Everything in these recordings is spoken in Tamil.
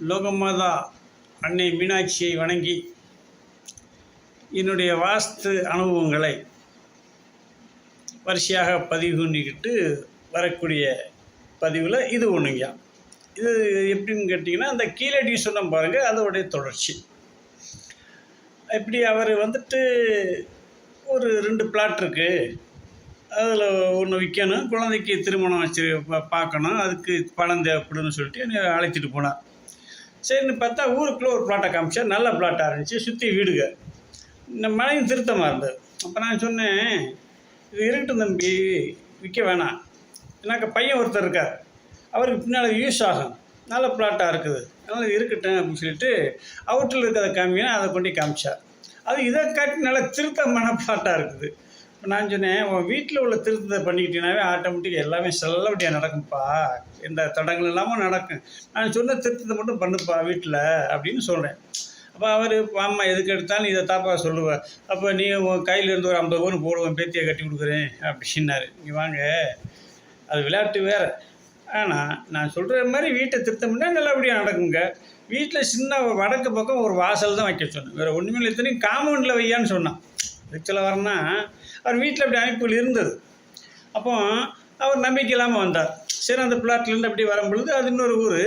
லோகமாதா அன்னை மீனாட்சியை வணங்கி என்னுடைய வாஸ்து அனுபவங்களை வரிசையாக பதிவு பண்ணிக்கிட்டு வரக்கூடிய பதிவில் இது ஒன்றுங்க இது எப்படின்னு கேட்டிங்கன்னா அந்த கீழடி சொன்ன பாருங்கள் அதோடைய தொடர்ச்சி. இப்படி அவர் வந்துட்டு ஒரு ரெண்டு பிளாட் இருக்குது அதில் ஒன்று விற்கணும் குழந்தைக்கு திருமணம் வச்சு பா- பார்க்கணும் அதுக்கு பணம் தேவைப்படுன்னு சொல்லிட்டு என்னை அழைச்சிட்டு போனார். சரின்னு பார்த்தா ஊருக்குள்ளே ஒரு பிளாட்டை காமிச்சா நல்ல பிளாட்டாக இருந்துச்சு. சுற்றி வீடுக இந்த மழையும் திருத்தமாக இருந்தது. அப்போ நான் சொன்னேன் இது இருக்கட்டும் தம்பி விற்க வேணாம். எனக்கு பையன் ஒருத்தர் இருக்கார். அவருக்கு பின்னால் யூஸ் ஆகும். நல்ல பிளாட்டாக இருக்குது. அதனால் இருக்கட்டும் அப்படின்னு சொல்லிட்டு அவுட்டில் இருக்கிறத கம்மியாக அதை கொண்டு காமிச்சார். அது இதை காட்டி நல்ல திருத்தமான பிளாட்டாக இருக்குது. நான் சொன்னேன் உன் வீட்டில் உள்ள திருத்தத்தை பண்ணிக்கிட்டீங்கன்னாவே ஆட்டோமேட்டிக் எல்லாமே செல்லபடியாக நடக்கும்ப்பா. எந்த தடங்கள் இல்லாமல் நடக்கும். நான் சொன்ன திருத்தத்தை மட்டும் பண்ணுப்பா வீட்டில் அப்படின்னு சொல்கிறேன் அப்போ அவர் அம்மா எதுக்கு எடுத்தாலும் இதை தாப்பா சொல்லுவேன் அப்போ நீ உன் கையில் இருந்து ஒரு ஐம்பது பவுன் போடுவேன் பேத்தியை கட்டி கொடுக்குறேன் அப்படின்னாரு. நீ வாங்க. அது விளையாட்டு வேறு. ஆனால் நான் சொல்கிற மாதிரி வீட்டை திருத்தம்னா நல்லபடியாக நடக்குங்க. வீட்டில் சின்ன வடக்கு பக்கம் ஒரு வாசல் தான் வைக்க சொன்னேன். வேறு ஒன்றுமே இல்லை. இத்தனையும் காம்பவுண்டில் வையான்னு சொன்னான். எரிச்சல வரேன்னா அவர் வீட்டில் அப்படி அமைப்புகள் இருந்தது. அப்போ அவர் நம்பிக்கை இல்லாமல் வந்தார். சரி அந்த பிளாட்லேருந்து அப்படி வரும்பொழுது அது இன்னொரு ஊர்.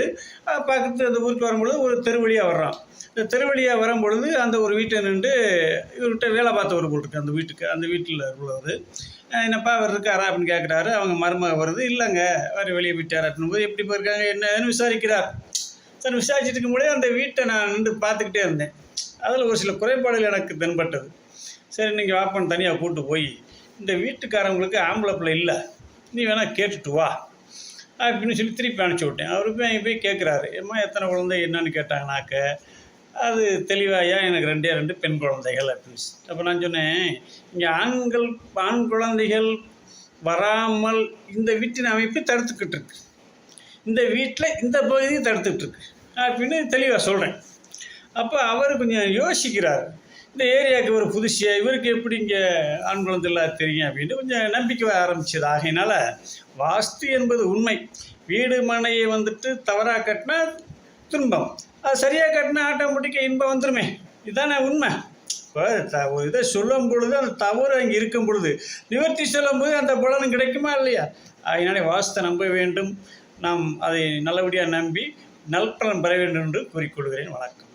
பக்கத்து அந்த ஊருக்கு வரும்பொழுது ஒரு தெருவழியாக வர்றான். இந்த தெருவழியாக வரும்பொழுது அந்த ஒரு வீட்டை நின்று இவர்கிட்ட வேலை பார்த்தவர் போல் இருக்குது அந்த வீட்டுக்கு அந்த வீட்டில் உள்ளவர். என்னப்பா அவர் இருக்காரா அப்படின்னு கேட்குறாரு அவங்க மருமக வருது. இல்லைங்க அவர் வெளியே விட்டார் அப்படின்னு போது எப்படி போயிருக்காங்க என்னன்னு விசாரிக்கிறார். சார் விசாரிச்சுட்டு இருக்கும்போதே அந்த வீட்டை நான் நின்று பார்த்துக்கிட்டே இருந்தேன். அதில் ஒரு சில குறைபாடுகள் எனக்கு தென்பட்டது. சரி நீங்கள் வாப்பன் தனியாக கூட்டு போய் இந்த வீட்டுக்காரங்களுக்கு ஆம்பளை பிள்ளை இல்லை நீ வேணால் கேட்டுட்டு வா. அப்படின்னு சொல்லி திருப்பி அனுப்பிச்சி விட்டேன். அவரு போய் போய் கேட்குறாரு. ஏம்மா எத்தனை குழந்தை? என்னன்னு கேட்டாங்கனாக்க அது தெளிவாயா? எனக்கு ரெண்டே ரெண்டு பெண் குழந்தைகள் அப்படின்னு சொல்லி. அப்போ நான் சொன்னேன் இங்கே ஆண்கள் ஆண் குழந்தைகள் வராமல் இந்த வீட்டின் அமைப்பு தடுத்துக்கிட்டு இருக்கு. இந்த வீட்டில் இந்த பகுதியும் தடுத்துக்கிட்டு இருக்கு. அப்படின்னு தெளிவாக சொல்கிறேன் அப்போ அவர் கொஞ்சம் யோசிக்கிறார். இந்த ஏரியாவுக்கு ஒரு புதுசியா இவருக்கு எப்படி இங்கே ஆண் குழந்தைலாம் தெரியும் அப்படின்னு கொஞ்சம் நம்பிக்கை வர ஆரம்பிச்சது. ஆகையினால வாஸ்து என்பது உண்மை. வீடு மனையை வந்துட்டு தவறாக கட்டினா துன்பம். அது சரியாக கட்டினா ஆட்டோமேட்டிக்காக இன்பம் வந்துருமே. இதுதானே உண்மை. இப்போ த ஒரு இதை சொல்லும் பொழுது அந்த தவறு அங்கே இருக்கும் பொழுது நிவர்த்தி சொல்லும் போது அந்த பலனும் கிடைக்குமா இல்லையா? அதனாலே வாஸ்தை நம்ப வேண்டும். நாம் அதை நல்லபடியாக நம்பி நல்பலன் பெற வேண்டும் என்று கூறிக்கொள்கிறேன். வணக்கம்.